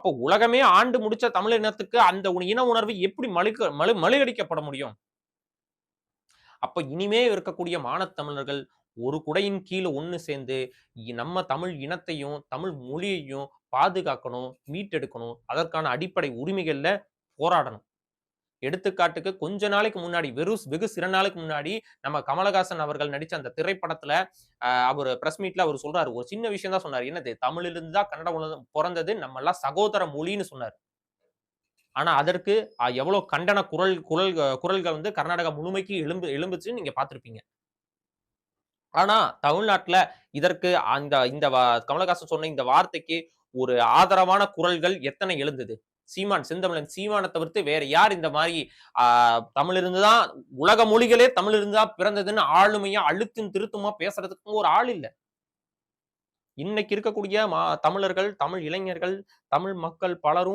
அப்போ உலகமே ஆண்டு முடிச்ச தமிழ் இனத்துக்கு அந்த இன உணர்வு எப்படி மழுக்க மழு மழுகடிக்கப்பட முடியும்? அப்ப இனிமே இருக்கக்கூடிய மானத்தமிழர்கள் ஒரு குடையின் கீழே ஒன்று சேர்ந்து நம்ம தமிழ் இனத்தையும் தமிழ் மொழியையும் பாதுகாக்கணும் மீட்டெடுக்கணும். அதற்கான அடிப்படை உரிமைகளில் போராடணும். எடுத்துக்காட்டுக்கு கொஞ்ச நாளைக்கு முன்னாடி வெறும் வெகு சில நாளுக்கு முன்னாடி நம்ம கமலஹாசன் அவர்கள் நடிச்ச அந்த திரைப்படத்துல அவர் பிரஸ் மீட்ல அவர் சொல்றாரு. ஒரு சின்ன விஷயம் தான் சொன்னார். என்னது தமிழிலிருந்து தான் கன்னடம் உலகம் பிறந்தது நம்ம எல்லாம் சகோதர மொழின்னு சொன்னார். ஆனா அதற்கு எவ்வளவு கண்டன குரல் குரல் குரல்கள் வந்து கர்நாடகா முழுமைக்கு எழும்பு எழும்புச்சு நீங்க பார்த்துருப்பீங்க. ஆனா தமிழ்நாட்டுல இதற்கு அந்த இந்த வா- கமலஹாசன் சொன்ன இந்த வார்த்தைக்கு ஒரு ஆதரவான குரல்கள் எத்தனை எழுந்தது? சீமான் செந்தமிழன் சீமானை தவிர்த்து வேற யார் இந்த மாதிரி ஆஹ் தமிழிலிருந்து தான் உலக மொழிகளே தமிழ் தான் பிறந்ததுன்னு ஆளுமையா அழுத்தும் திருத்துமா பேசுறதுக்கும் ஒரு ஆள் இல்ல. இன்னைக்கு இருக்கக்கூடிய மா தமிழர்கள் தமிழ் இளைஞர்கள் தமிழ் மக்கள் பலரும்